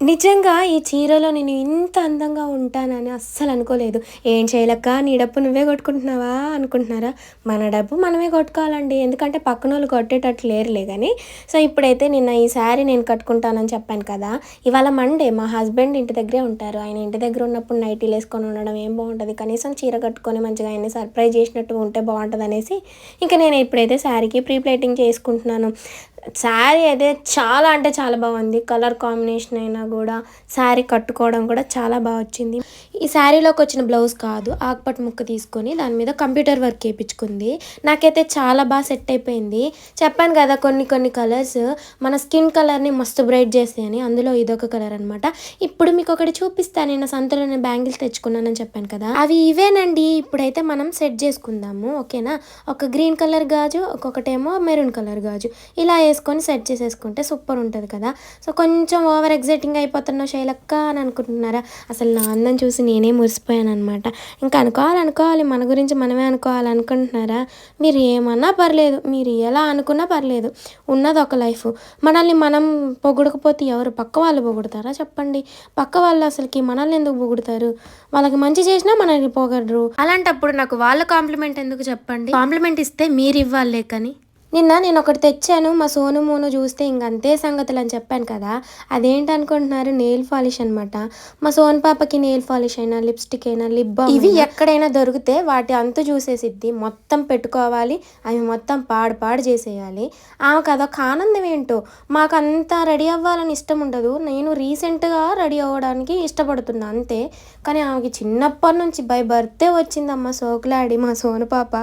నిజంగా ఈ చీరలో నేను ఇంత అందంగా ఉంటానని అస్సలు అనుకోలేదు. ఏం చేయలేక నీ డబ్బు నువ్వే కొట్టుకుంటున్నావా అనుకుంటున్నారా? మన డబ్బు మనమే కొట్టుకోవాలండి. ఎందుకంటే పక్కన వాళ్ళు కొట్టేటట్టు లేరులే కానీ సో ఇప్పుడైతే నిన్న ఈ శారీ నేను కట్టుకుంటానని చెప్పాను కదా. ఇవాళ మండే మా హస్బెండ్ ఇంటి దగ్గరే ఉంటారు. ఆయన ఇంటి దగ్గర ఉన్నప్పుడు నైటీలు వేసుకొని ఉండడం ఏం బాగుంటుంది? కనీసం చీర కట్టుకొని మంచిగా ఆయన సర్ప్రైజ్ చేసినట్టు ఉంటే బాగుంటుంది అనేసి ఇంకా నేను ఇప్పుడైతే శారీకి ప్రీ ప్లేటింగ్ చేసుకుంటున్నాను. శారీ అయితే చాలా అంటే చాలా బాగుంది. కలర్ కాంబినేషన్ అయినా కూడా శారీ కట్టుకోవడం కూడా చాలా బాగా వచ్చింది. ఈ శారీలోకి వచ్చిన బ్లౌజ్ కాదు ఆకుపట్టు ముక్క తీసుకొని దాని మీద కంప్యూటర్ వర్క్ వేయించుకుంది నాకైతే చాలా బాగా సెట్ అయిపోయింది. చెప్పాను కదా కొన్ని కొన్ని కలర్స్ మన స్కిన్ కలర్ని మస్తు బ్రైట్ చేస్తాయని అందులో ఇదొక కలర్ అనమాట ఇప్పుడు మీకు ఒకటి చూపిస్తాను. నేను సంతలో నేను బ్యాంగిల్స్ తెచ్చుకున్నానని చెప్పాను కదా. అవి ఇవేనండి. ఇప్పుడైతే మనం సెట్ చేసుకుందాము. ఓకేనా? ఒక గ్రీన్ కలర్ గాజు ఒక్కొక్కటేమో మెరూన్ కలర్ గాజు. ఇలా వేసుకొని సెట్ చేసేసుకుంటే సూపర్ ఉంటుంది కదా. సో కొంచెం ఓవర్ ఎగ్జైటింగ్ అయిపోతున్నావు శైలక్క అని అనుకుంటున్నారా? అసలు నా అందం చూసి నేనే మురిసిపోయాను అనమాట ఇంకా అనుకోవాలి అనుకోవాలి మన గురించి మనమే అనుకోవాలి అనుకుంటున్నారా? మీరు ఏమన్నా పర్లేదు మీరు ఎలా అనుకున్నా పర్లేదు. ఉన్నది ఒక లైఫ్ మనల్ని మనం పొగుడకపోతే ఎవరు? పక్క వాళ్ళు పొగుడతారా? చెప్పండి. పక్క వాళ్ళు అసలుకి మనల్ని ఎందుకు పొగుడతారు? వాళ్ళకి మంచి చేసినా మనల్ని పొగడరు. అలాంటప్పుడు నాకు వాళ్ళ కాంప్లిమెంట్ ఎందుకు చెప్పండి? కాంప్లిమెంట్ ఇస్తే మీరు ఇవ్వాలే కానీ నిన్న నేను ఒకటి తెచ్చాను మా సోను మోను చూస్తే ఇంకంతే సంగతులు అని చెప్పాను కదా. అదేంటి అనుకుంటున్నారు? నెయిల్ పాలిష్ అనమాట మా సోన్ పాపకి నెయిల్ పాలిష్ అయినా లిప్స్టిక్ అయినా లిప్ బామ్ ఇవి ఎక్కడైనా దొరికితే వాటి అంతు చూసేసిద్ది మొత్తం పెట్టుకోవాలి అవి మొత్తం పాడు పాడు చేసేయాలి. ఆమెకు అదొక ఆనందం ఏంటో? మాకు అంతా రెడీ అవ్వాలని ఇష్టం ఉండదు. నేను రీసెంట్గా రెడీ అవ్వడానికి ఇష్టపడుతున్నా అంతే. కానీ ఆమెకి చిన్నప్పటి నుంచి బై బర్త్డే వచ్చిందమ్మ సోకులాడి మా సోను పాప.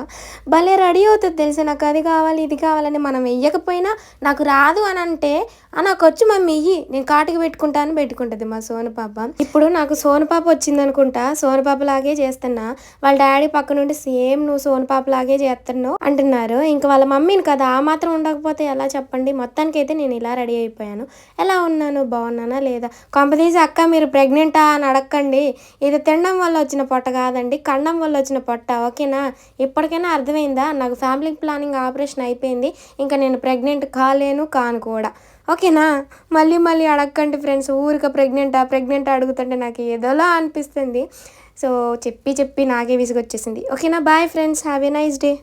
భలే రెడీ అవుతుంది తెలిసి? నాకు అది కావాలి ఇది కావాలని మనం వెయ్యకపోయినా నాకు రాదు అని అంటే నాకు వచ్చి మమ్మీ ఇయ్యి. నేను కాటికి పెట్టుకుంటాను పెట్టుకుంటుంది మా సోను పాప. ఇప్పుడు నాకు సోను పాప వచ్చింది అనుకుంటా సోను పాప లాగే చేస్తున్నా. వాళ్ళ డాడీ పక్క నుండి సేమ్ నువ్వు సోను పాప లాగే చేస్తున్నావు అంటున్నారు. ఇంకా వాళ్ళ మమ్మీని కదా ఆ మాత్రం ఉండకపోతే ఎలా చెప్పండి? మొత్తానికి అయితే నేను ఇలా రెడీ అయిపోయాను. ఎలా ఉన్నాను? బాగున్నానా లేదా? కొంపదీసి అక్క మీరు ప్రెగ్నెంటా అని అడగండి ఇది తినడం వల్ల వచ్చిన పొట్ట కాదండి. కండం వల్ల వచ్చిన పొట్ట. ఓకేనా? ఇప్పటికైనా అర్థమైందా? నాకు ఫ్యామిలీ ప్లానింగ్ ఆపరేషన్ అయిపోయింది. ఇంకా నేను ప్రెగ్నెంట్ కాలేను కాను కూడా. ఓకేనా? మళ్ళీ మళ్ళీ అడగకండి ఫ్రెండ్స్. ఊరిక ప్రెగ్నెంటా? ప్రెగ్నెంట్ అడుగుతుంటే నాకు ఏదోలా అనిపిస్తుంది. సో చెప్పి చెప్పి నాకే విసుగొచ్చేసింది. ఓకేనా? Bye friends. Have a nice day.